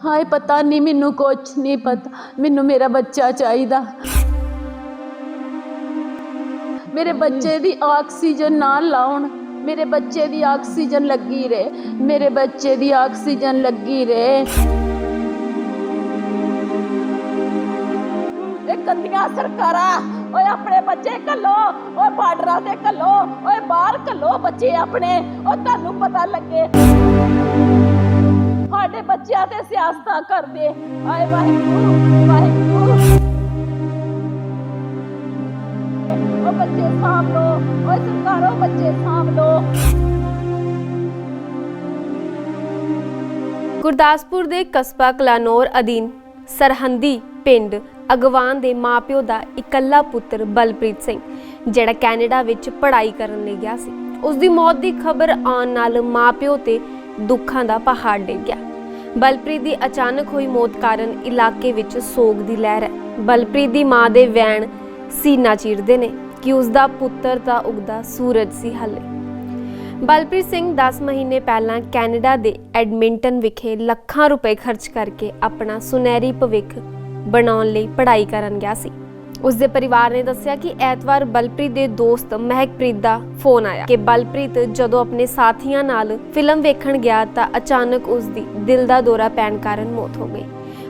ਹਾਏ ਪਤਾ ਨਹੀਂ ਮੈਨੂੰ ਕੁਛ ਨਹੀਂ ਪਤਾ। ਮੈਨੂੰ ਮੇਰਾ ਬੱਚਾ ਚਾਹੀਦਾ। ਮੇਰੇ ਬੱਚੇ ਦੀ ਆਕਸੀਜਨ ਨਾ ਲਾਉਣ। ਮੇਰੇ ਬੱਚੇ ਦੀ ਆਕਸੀਜਨ ਲੱਗੀ ਰਹੇ। ਮੇਰੇ ਬੱਚੇ ਦੀ ਆਕਸੀਜਨ ਲੱਗੀ ਰਹੇ। ਇਹ ਕੰਦੀਆਂ ਸਰਕਾਰਾਂ, ਓਏ ਆਪਣੇ ਬੱਚੇ ਕੱਲੋ ਓਏ ਬਾਰਡਰਾਂ ਤੇ ਕੱਲੋ ਓਏ ਬਾਹਰ ਕੱਲੋ ਬੱਚੇ ਆਪਣੇ। ਓ ਤੁਹਾਨੂੰ ਪਤਾ ਲੱਗੇ। ਬੱਚਿਆਂ ਤੇ ਸਿਆਸਤਾਂ ਕਰਦੇ। ਆਏ ਵਾਹਿਗੁਰੂ ਵਾਹਿਗੁਰੂ। ਓ ਬੱਚੇ ਸਾਂਭ ਲੋ ਓਏ ਸਰਕਾਰੋ, ਬੱਚੇ ਸਾਂਭ ਲੋ ਗੁਰਦਾਸਪੁਰ ਦੇ ਕਸਬਾ ਕਲਾਨੌਰ ਅਧੀਨ ਸਰਹੰਦੀ ਪਿੰਡ ਅਗਵਾਨ ਦੇ ਮਾਪਿਓ ਦਾ ਇਕੱਲਾ ਪੁੱਤਰ ਬਲਪ੍ਰੀਤ ਸਿੰਘ, ਜਿਹੜਾ ਕੈਨੇਡਾ ਵਿੱਚ ਪੜ੍ਹਾਈ ਕਰਨ ਲਈ ਗਿਆ ਸੀ। ਉਸ ਦੀ ਮੌਤ ਦੀ ਖਬਰ ਆਉਣ ਨਾਲ ਮਾਪਿਓ ਤੇ ਦੁੱਖਾਂ ਦਾ ਪਹਾੜ ਡਿੱਗ ਗਿਆ। ਬਲਪ੍ਰੀਤ ਦੀ ਅਚਾਨਕ ਹੋਈ ਮੌਤ ਕਾਰਨ ਇਲਾਕੇ ਵਿੱਚ ਸੋਗ ਦੀ ਲਹਿਰ ਹੈ। ਬਲਪ੍ਰੀਤ ਦੀ ਮਾਂ ਦੇ ਵੈਣ ਸੀਨਾ ਚੀਰਦੇ ਨੇ ਕਿ ਉਸ ਦਾ ਪੁੱਤਰ ਤਾਂ ਉਗਦਾ ਸੂਰਜ ਸੀ ਹਾਲੇ। ਬਲਪ੍ਰੀਤ ਸਿੰਘ 10 ਮਹੀਨੇ ਪਹਿਲਾਂ ਕੈਨੇਡਾ ਦੇ ਐਡਮਿੰਟਨ ਵਿਖੇ ਲੱਖਾਂ ਰੁਪਏ ਖਰਚ ਕਰਕੇ ਆਪਣਾ ਸੁਨਹਿਰੀ ਭਵਿੱਖ ਬਣਾਉਣ ਲਈ ਪੜ੍ਹਾਈ ਕਰਨ ਗਿਆ ਸੀ। ਉਸ ਦੇ ਪਰਿਵਾਰ ਨੇ ਦੱਸਿਆ ਕਿ ਐਤਵਾਰ ਬਲਪ੍ਰੀਤ ਦੇ ਦੋਸਤ ਮਹਿਕਪ੍ਰੀਤ ਦਾ ਫੋਨ ਆਇਆ ਕਿ ਬਲਪ੍ਰੀਤ ਜਦੋਂ ਆਪਣੇ ਸਾਥੀਆਂ ਨਾਲ ਫਿਲਮ ਵੇਖਣ ਗਿਆ ਤਾਂ ਅਚਾਨਕ ਉਸ ਦੀ ਦਿਲ ਦਾ ਦੌਰਾ ਪੈਣ ਕਾਰਨ ਮੌਤ ਹੋ ਗਈ।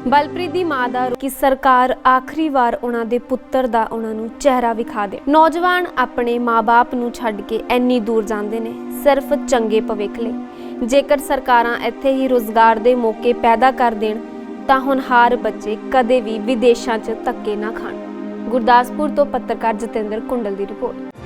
ਬਲਪ੍ਰੀਤ ਦੀ ਮਾਂ ਦਾ ਕਿ ਸਰਕਾਰ ਆਖਰੀ ਵਾਰ ਉਹਨਾਂ ਦੇ ਪੁੱਤਰ ਦਾ ਉਹਨਾਂ ਨੂੰ ਚਿਹਰਾ ਵਿਖਾ ਦੇ। ਨੌਜਵਾਨ ਆਪਣੇ ਮਾਪੇ ਨੂੰ ਛੱਡ ਕੇ ਇੰਨੀ ਦੂਰ ਜਾਂਦੇ ਨੇ, ਸਿਰਫ ਚੰਗੇ ਭਵਿੱਖ ਲਈ। ਜੇਕਰ ਸਰਕਾਰਾਂ ਇੱਥੇ ਹੀ ਰੋਜ਼ਗਾਰ ਦੇ ਮੌਕੇ ਪੈਦਾ ਕਰ ਦੇਣ, ਤਾਂ ਹੁਣ ਹਾਰ ਬੱਚੇ ਕਦੇ ਵੀ ਵਿਦੇਸ਼ਾਂ 'ਚ ਧੱਕੇ ਨਾ ਖਾਣ। ਗੁਰਦਾਸਪੁਰ ਤੋਂ ਪੱਤਰਕਾਰ ਜਤਿੰਦਰ ਕੁੰਡਲ ਦੀ ਰਿਪੋਰਟ।